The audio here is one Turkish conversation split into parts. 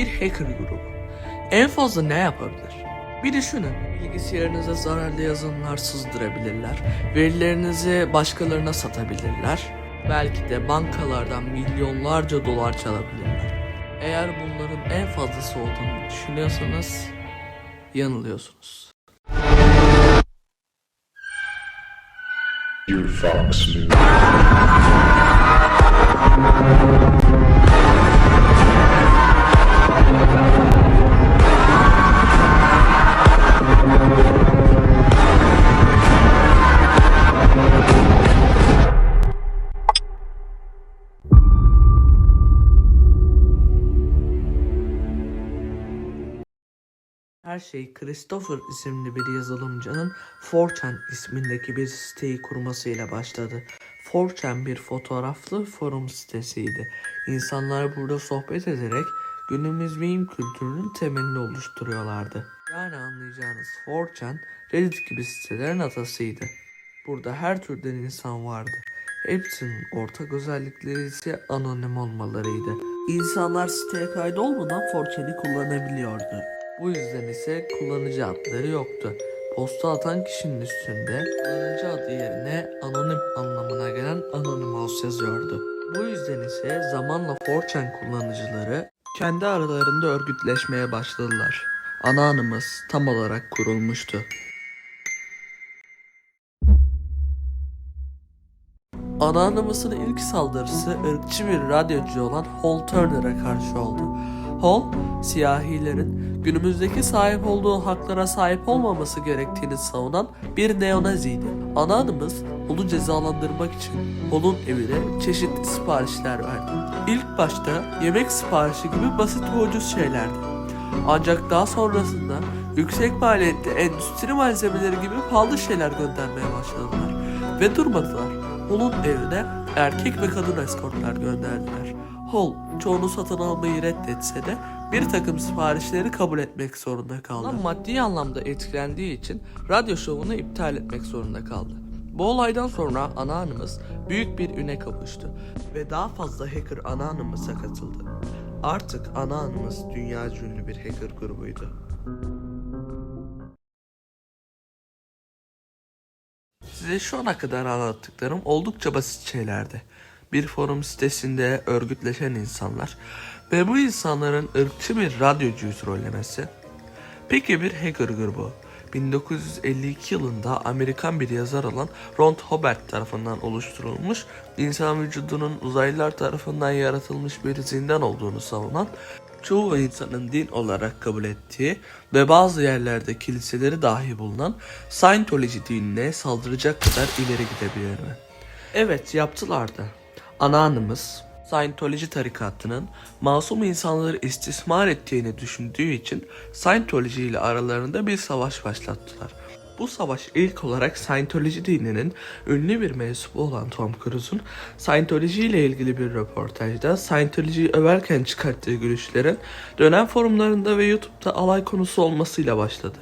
bir hacker grubu. En fazla ne yapabilir? Bir düşünün. Bilgisayarınıza zararlı yazılımlar sızdırabilirler. Verilerinizi başkalarına satabilirler. Belki de bankalardan milyonlarca dolar çalabilirler. Eğer bunların en fazlası olduğunu düşünüyorsanız yanılıyorsunuz. You Fox News. Her şey Christopher isimli bir yazılımcının 4chan ismindeki bir siteyi kurmasıyla başladı. 4chan bir fotoğraflı forum sitesiydi. İnsanlar burada sohbet ederek günümüz meme kültürünün temelini oluşturuyorlardı. Yani anlayacağınız 4chan Reddit gibi sitelerin atasıydı. Burada her türden insan vardı. Hepsinin ortak özellikleri ise anonim olmalarıydı. İnsanlar siteye kaydolmadan 4chan'i kullanabiliyordu. Bu yüzden ise kullanıcı adları yoktu. Posta atan kişinin üstünde kullanıcı adı yerine anonim anlamına gelen Anonymous yazıyordu. Bu yüzden ise zamanla 4chan kullanıcıları kendi aralarında örgütleşmeye başladılar. Anonymous tam olarak kurulmuştu. Anonymous'un ilk saldırısı ırkçı bir radyocu olan Hal Turner'a karşı oldu. Hall, siyahilerin günümüzdeki sahip olduğu haklara sahip olmaması gerektiğini savunan bir neonaziydi. Anonymous, Hall'u cezalandırmak için Hall'un evine çeşitli siparişler verdi. İlk başta yemek siparişi gibi basit ve ucuz şeylerdi. Ancak daha sonrasında yüksek maliyetli endüstri malzemeleri gibi pahalı şeyler göndermeye başladılar. Ve durmadılar. Hall'un evine erkek ve kadın eskortlar gönderdiler. Hall çoğunu satın almayı reddetse de bir takım siparişleri kabul etmek zorunda kaldı. Maddi anlamda etkilendiği için radyo şovunu iptal etmek zorunda kaldı. Bu olaydan sonra Anonymous büyük bir üne kavuştu ve daha fazla hacker Anonymous'a katıldı. Artık Anonymous dünya ünlü bir hacker grubuydu. Size şu ana kadar anlattıklarım oldukça basit şeylerdi. Bir forum sitesinde örgütleşen insanlar ve bu insanların ırkçı bir radyocuyu trollemesi. Peki bir hacker grubu 1952 yılında Amerikan bir yazar olan Ron Hobart tarafından oluşturulmuş, insan vücudunun uzaylılar tarafından yaratılmış bir zindan olduğunu savunan, çoğu insanın din olarak kabul ettiği ve bazı yerlerde kiliseleri dahi bulunan Scientology dinine saldıracak kadar ileri gidebilir mi? Evet yaptılar da. Anonymous, Scientology tarikatının masum insanları istismar ettiğini düşündüğü için Scientology ile aralarında bir savaş başlattılar. Bu savaş ilk olarak Scientology dininin ünlü bir mensubu olan Tom Cruise'un Scientology ile ilgili bir röportajda Scientology'yi överken çıkarttığı gülüşlerin dönem forumlarında ve YouTube'da alay konusu olmasıyla başladı.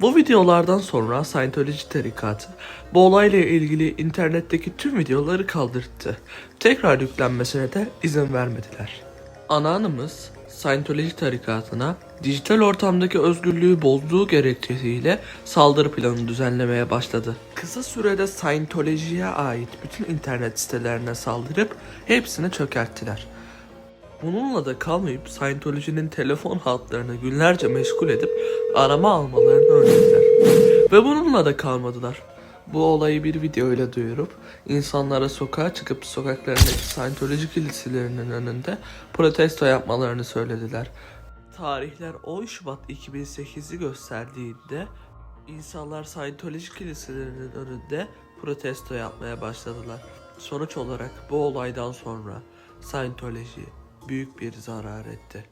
Bu videolardan sonra Scientology tarikatı bu olayla ilgili internetteki tüm videoları kaldırdı. Tekrar yüklenmesine de izin vermediler. Anonymous, Scientology tarikatına dijital ortamdaki özgürlüğü bozduğu gerekçesiyle saldırı planı düzenlemeye başladı. Kısa sürede Scientology'ye ait bütün internet sitelerine saldırıp hepsini çökerttiler. Bununla da kalmayıp Scientology'nin telefon hatlarını günlerce meşgul edip arama almalarını önlediler. Ve bununla da kalmadılar. Bu olayı bir videoyla duyurup insanlara sokağa çıkıp sokaklarındaki Scientology kiliselerinin önünde protesto yapmalarını söylediler. Tarihler 10 Şubat 2008'i gösterdiğinde insanlar Scientology kiliselerinin önünde protesto yapmaya başladılar. Sonuç olarak bu olaydan sonra Scientology büyük bir zarar etti.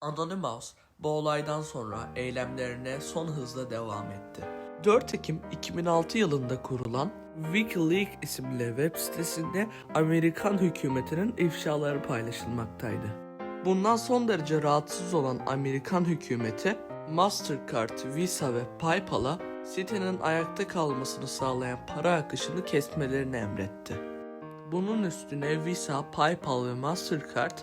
Anonymous bu olaydan sonra eylemlerine son hızla devam etti. 4 Ekim 2006 yılında kurulan WikiLeaks isimli web sitesinde Amerikan hükümetinin ifşaları paylaşılmaktaydı. Bundan son derece rahatsız olan Amerikan hükümeti Mastercard, Visa ve PayPal'a sitenin ayakta kalmasını sağlayan para akışını kesmelerini emretti. Bunun üstüne Visa, PayPal ve Mastercard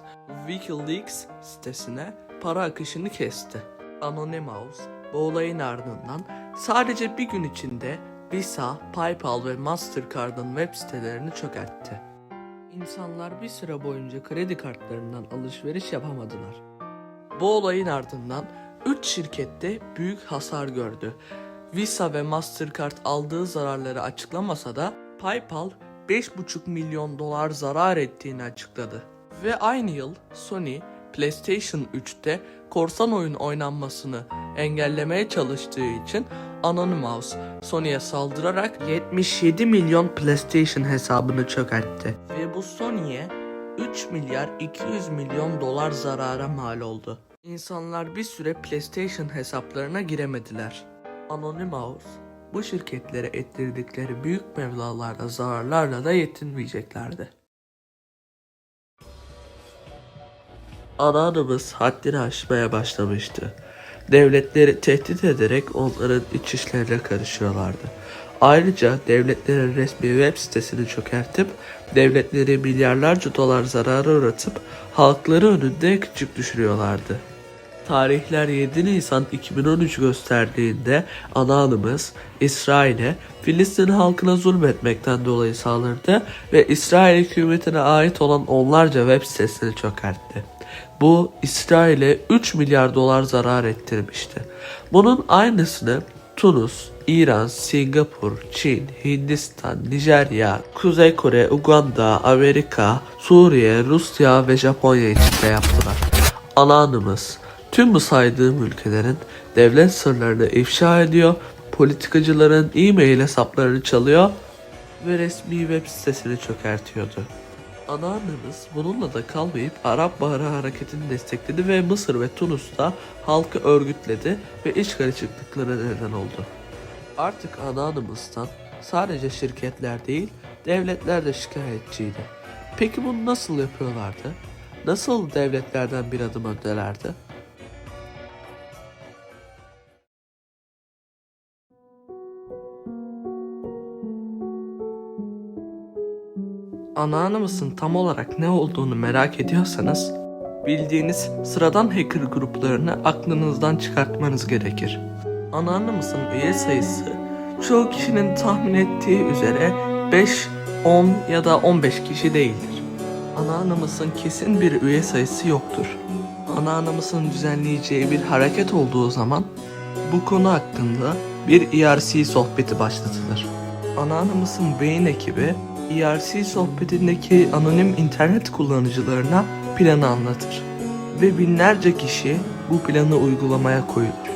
WikiLeaks sitesine para akışını kesti. Anonymous bu olayın ardından sadece bir gün içinde Visa, PayPal ve Mastercard'ın web sitelerini çökertti. İnsanlar bir süre boyunca kredi kartlarından alışveriş yapamadılar. Bu olayın ardından 3 şirkette büyük hasar gördü. Visa ve Mastercard aldığı zararları açıklamasa da PayPal 5,5 milyon dolar zarar ettiğini açıkladı. Ve aynı yıl Sony PlayStation 3'te korsan oyun oynanmasını engellemeye çalıştığı için Anonymous Sony'ye saldırarak 77 milyon PlayStation hesabını çökertti. Ve bu Sony'ye 3 milyar 200 milyon dolar zarara mal oldu. İnsanlar bir süre PlayStation hesaplarına giremediler. Anonymous bu şirketlere ettirdikleri büyük mevlalarda zararlarla da yetinmeyeceklerdi. Anonymous haddini aşmaya başlamıştı. Devletleri tehdit ederek onların iç işlerine karışıyorlardı. Ayrıca devletlerin resmi web sitesini çökertip devletleri milyarlarca dolar zarara uğratıp halkları önünde küçük düşürüyorlardı. Tarihler 7 Nisan 2013 gösterdiğinde Anonymous İsrail'e Filistin halkına zulmetmekten dolayı saldırdı ve İsrail hükümetine ait olan onlarca web sitesini çökertti. Bu İsrail'e 3 milyar dolar zarar ettirmişti. Bunun aynısını Tunus, İran, Singapur, Çin, Hindistan, Nijerya, Kuzey Kore, Uganda, Amerika, Suriye, Rusya ve Japonya için de yaptılar. Anonymous tüm bu saydığım ülkelerin devlet sırlarını ifşa ediyor, politikacıların e-mail hesaplarını çalıyor ve resmi web sitesini çökertiyordu. Anneannemiz bununla da kalmayıp Arap Baharı hareketini destekledi ve Mısır ve Tunus'ta halkı örgütledi ve iş karışıklıklara neden oldu. Artık anneannemizden sadece şirketler değil, devletler de şikayetçiydi. Peki bunu nasıl yapıyorlardı? Nasıl devletlerden bir adım öndelerdi? Anonymous tam olarak ne olduğunu merak ediyorsanız bildiğiniz sıradan hacker gruplarını aklınızdan çıkartmanız gerekir. Anonymous'ın üye sayısı çoğu kişinin tahmin ettiği üzere 5, 10 ya da 15 kişi değildir. Anonymous'ın kesin bir üye sayısı yoktur. Anonymous'ın düzenleyeceği bir hareket olduğu zaman bu konu hakkında bir ERC sohbeti başlatılır. Anonymous'ın beyin ekibi ERC sohbetindeki anonim internet kullanıcılarına planı anlatır. Ve binlerce kişi bu planı uygulamaya koyulur.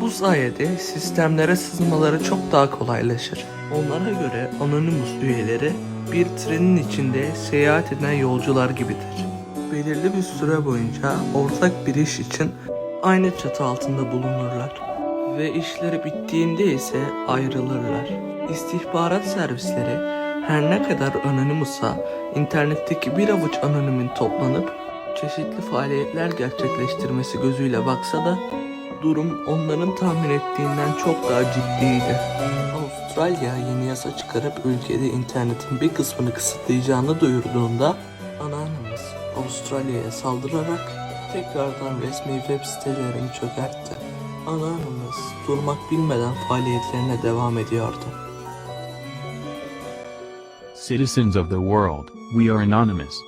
Bu sayede sistemlere sızmaları çok daha kolaylaşır. Onlara göre Anonymous üyeleri bir trenin içinde seyahat eden yolcular gibidir. Belirli bir süre boyunca ortak bir iş için aynı çatı altında bulunurlar. Ve işleri bittiğinde ise ayrılırlar. İstihbarat servisleri her ne kadar Anonymous'a internetteki bir avuç anonimin toplanıp çeşitli faaliyetler gerçekleştirmesi gözüyle baksa da durum onların tahmin ettiğinden çok daha ciddiydi. Avustralya yeni yasa çıkarıp ülkede internetin bir kısmını kısıtlayacağını duyurduğunda Anonymous Avustralya'ya saldırarak tekrardan resmi web sitelerini çökertti. Anonymous durmak bilmeden faaliyetlerine devam ediyordu. Citizens of the world, we are anonymous.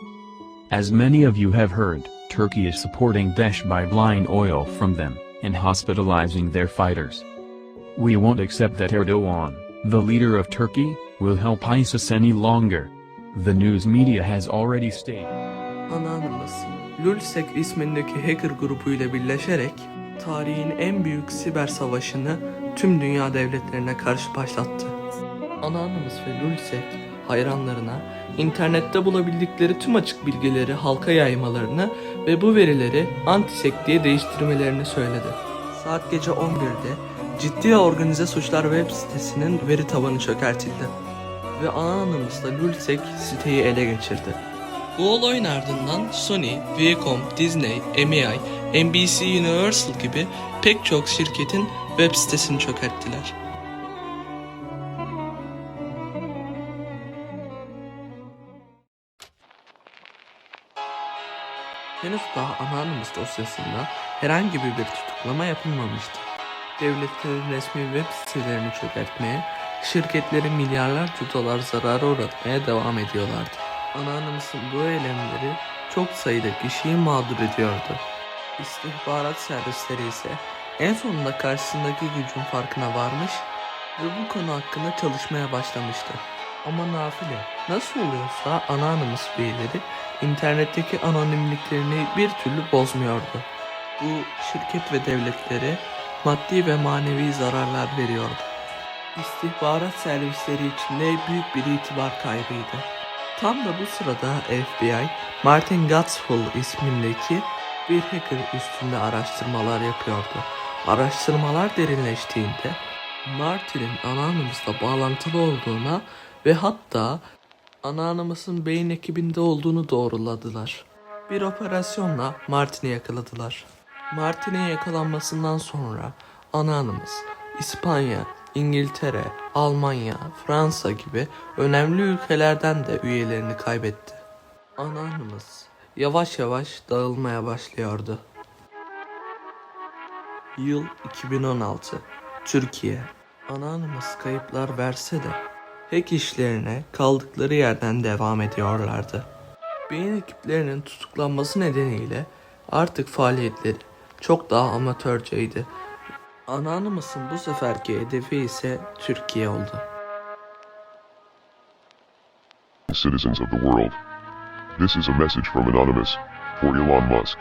As many of you have heard, Turkey is supporting Daesh by buying oil from them and hospitalizing their fighters. We won't accept that Erdogan, the leader of Turkey, will help ISIS any longer. The news media has already stated. Anonymous, Lulsec ismindeki hacker grubuyla birleşerek tarihin en büyük siber savaşını tüm dünya devletlerine karşı başlattı. Anonymous ve Lulsec hayranlarına internette bulabildikleri tüm açık bilgileri halka yaymalarını ve bu verileri antisek diye değiştirmelerini söyledi. Saat gece 11'de ciddi organize suçlar web sitesinin veri tabanı çökertildi ve Anonymous'la Lulsec siteyi ele geçirdi. Bu olayın ardından Sony, Viacom, Disney, MI, NBC Universal gibi pek çok şirketin web sitesini çökerttiler. Henüz daha Anonymous dosyasında herhangi bir tutuklama yapılmamıştı. Devletlerin resmi web sitelerini çökertmeye, şirketleri milyarlarca dolar zarara uğratmaya devam ediyorlardı. Anonymous bu eylemleri çok sayıda kişiyi mağdur ediyordu. İstihbarat servisleri ise en sonunda karşısındaki gücün farkına varmış ve bu konu hakkında çalışmaya başlamıştı. Ama nafile nasıl oluyorsa Anonymous üyeleri internetteki anonimliklerini bir türlü bozmuyordu. Bu şirket ve devletlere maddi ve manevi zararlar veriyordu. İstihbarat servisleri içinde büyük bir itibar kaybıydı. Tam da bu sırada FBI, Martin Gatsfall ismindeki bir hacker üstünde araştırmalar yapıyordu. Araştırmalar derinleştiğinde Martin'in Anonymous'la bağlantılı olduğuna ve hatta Anonymous'ın beyin ekibinde olduğunu doğruladılar. Bir operasyonla Martin'i yakaladılar. Martin'in yakalanmasından sonra Anonymous, İspanya, İngiltere, Almanya, Fransa gibi önemli ülkelerden de üyelerini kaybetti. Anonymous yavaş yavaş dağılmaya başlıyordu. Yıl 2016. Türkiye. Anonymous kayıplar verse de hack işlerine kaldıkları yerden devam ediyorlardı. Beyin ekiplerinin tutuklanması nedeniyle artık faaliyetleri çok daha amatörceydi. Anonymous'ın bu seferki hedefi ise Türkiye oldu. citizens of the world. This is a message from Anonymous, for Elon Musk.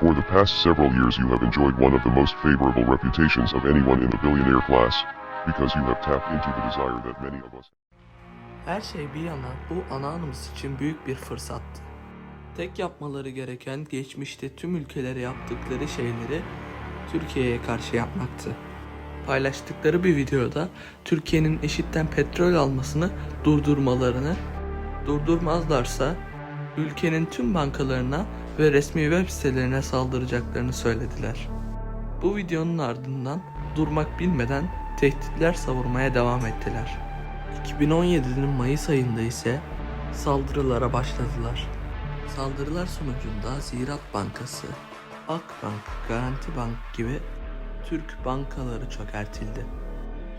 For the past several years you have enjoyed one of the most favorable reputations of anyone in the billionaire class, Her şey bir yana bu Anonymous için büyük bir fırsattı. Tek yapmaları gereken geçmişte tüm ülkelere yaptıkları şeyleri Türkiye'ye karşı yapmaktı. Paylaştıkları bir videoda Türkiye'nin eşitten petrol almasını durdurmalarını, durdurmazlarsa ülkenin tüm bankalarına ve resmi web sitelerine saldıracaklarını söylediler. Bu videonun ardından durmak bilmeden tehditler savurmaya devam ettiler. 2017'nin Mayıs ayında ise saldırılara başladılar. Saldırılar sonucunda Ziraat Bankası, Akbank, Garanti Bank gibi Türk bankaları çökertildi.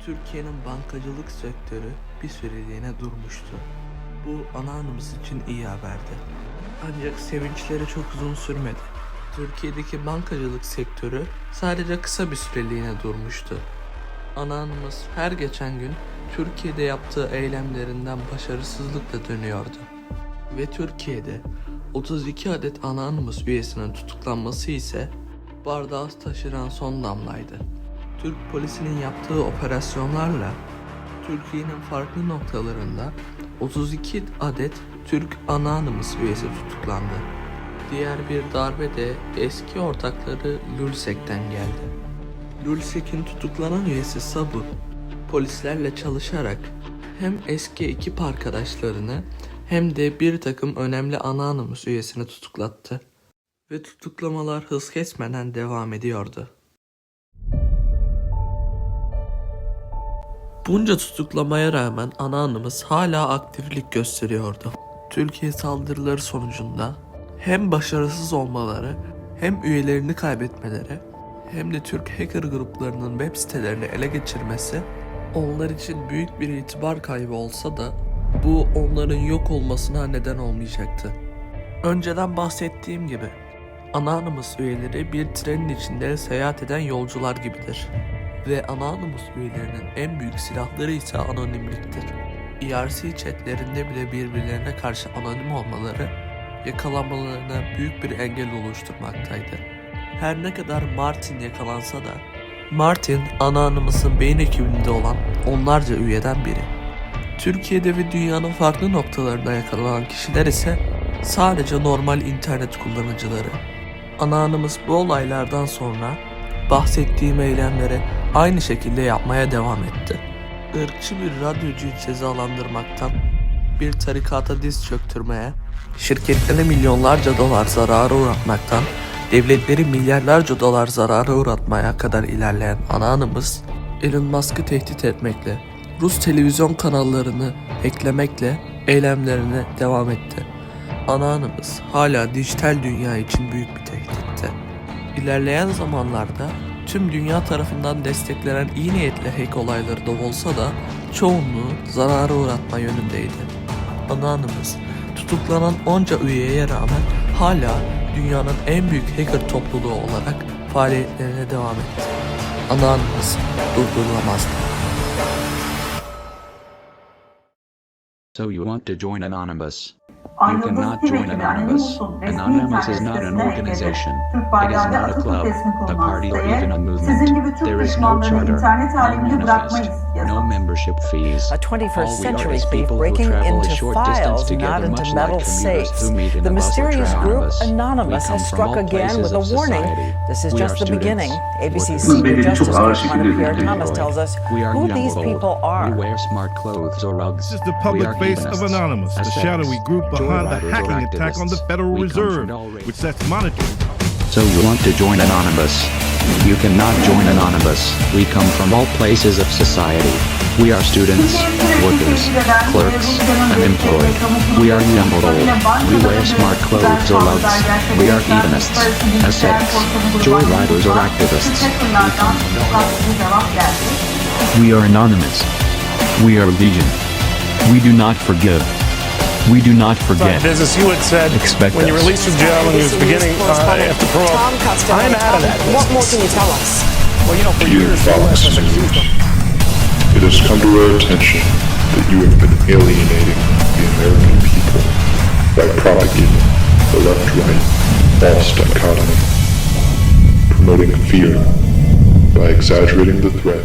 Türkiye'nin bankacılık sektörü bir süreliğine durmuştu. Bu Anonymous için iyi haberdi. Ancak sevinçleri çok uzun sürmedi. Türkiye'deki bankacılık sektörü sadece kısa bir süreliğine durmuştu. Anonymous her geçen gün Türkiye'de yaptığı eylemlerinden başarısızlıkla dönüyordu. Ve Türkiye'de 32 adet Anonymous üyesinin tutuklanması ise bardağı taşıran son damlaydı. Türk polisinin yaptığı operasyonlarla Türkiye'nin farklı noktalarında 32 adet Türk Anonymous üyesi tutuklandı. Diğer bir darbe de eski ortakları Lulsek'ten geldi. Lulsek'in tutuklanan üyesi Sabu, polislerle çalışarak hem eski ekip arkadaşlarını hem de bir takım önemli Anonymous üyesini tutuklattı. Ve tutuklamalar hız kesmeden devam ediyordu. Bunca tutuklamaya rağmen Anonymous hala aktiflik gösteriyordu. Türkiye saldırıları sonucunda hem başarısız olmaları hem üyelerini kaybetmeleri hem de Türk hacker gruplarının web sitelerini ele geçirmesi onlar için büyük bir itibar kaybı olsa da bu onların yok olmasına neden olmayacaktı. Önceden bahsettiğim gibi Anonymous üyeleri bir trenin içinde seyahat eden yolcular gibidir. Ve Anonymous üyelerinin en büyük silahları ise anonimliktir. ERC chatlerinde bile birbirlerine karşı anonim olmaları yakalanmalarına büyük bir engel oluşturmaktaydı. Her ne kadar Martin yakalansa da Martin Anonymous'ın beyin ekibinde olan onlarca üyeden biri. Türkiye'de ve dünyanın farklı noktalarında yakalanan kişiler ise sadece normal internet kullanıcıları. Anonymous bu olaylardan sonra bahsettiğim eylemleri aynı şekilde yapmaya devam etti. Irkçı bir radyocuyu cezalandırmaktan, bir tarikata diz çöktürmeye, şirketlere milyonlarca dolar zarara uğratmaktan, devletleri milyarlarca dolar zarara uğratmaya kadar ilerleyen Anonymous, Elon Musk'ı tehdit etmekle, Rus televizyon kanallarını eklemekle eylemlerine devam etti. Anonymous hala dijital dünya için büyük bir tehditti. İlerleyen zamanlarda tüm dünya tarafından desteklenen iyi niyetli hack olayları da olsa da çoğunluğu zarara uğratma yönündeydi. Anonymous, tutuklanan onca üyeye rağmen hala dünyanın en büyük hacker topluluğu olarak faaliyetlerine devam etti. Anonymous durdurulamazdı. So you want to join Anonymous? You cannot join Anonymous. Anonymous is not an organization. It is not a club, a party, or even a movement. There is no charter, internet no manifest, bırakmayız No membership fees. A 21st century thief breaking into files, not into metal like safes. The mysterious group Anonymous has struck again with a warning. This is just the beginning. ABC's senior justice correspondent Pierre Thomas tells us who these people are. We wear smart clothes or rugs. This is the public face of Anonymous, the shadowy group behind the hacking attack on the Federal Reserve, which sets monitoring. So you want to join Anonymous? You cannot join Anonymous. We come from all places of society. We are students, workers, clerks, unemployed. We are young old. We wear smart clothes or rugs. We are hedonists, ascetics, joyriders or activists. We come from We are anonymous. We are legion. We do not forgive. We do not forget. business you had said Expect when you us. released from jail and you was beginning uh, after parole. Tom Costello. I'm out of that Tom, What more can you tell us? Well, you know, for You years, Fox U.S. has accused them. It has come to our attention that you have been alienating the American people by propagating the left-right false dichotomy, promoting fear by exaggerating the threat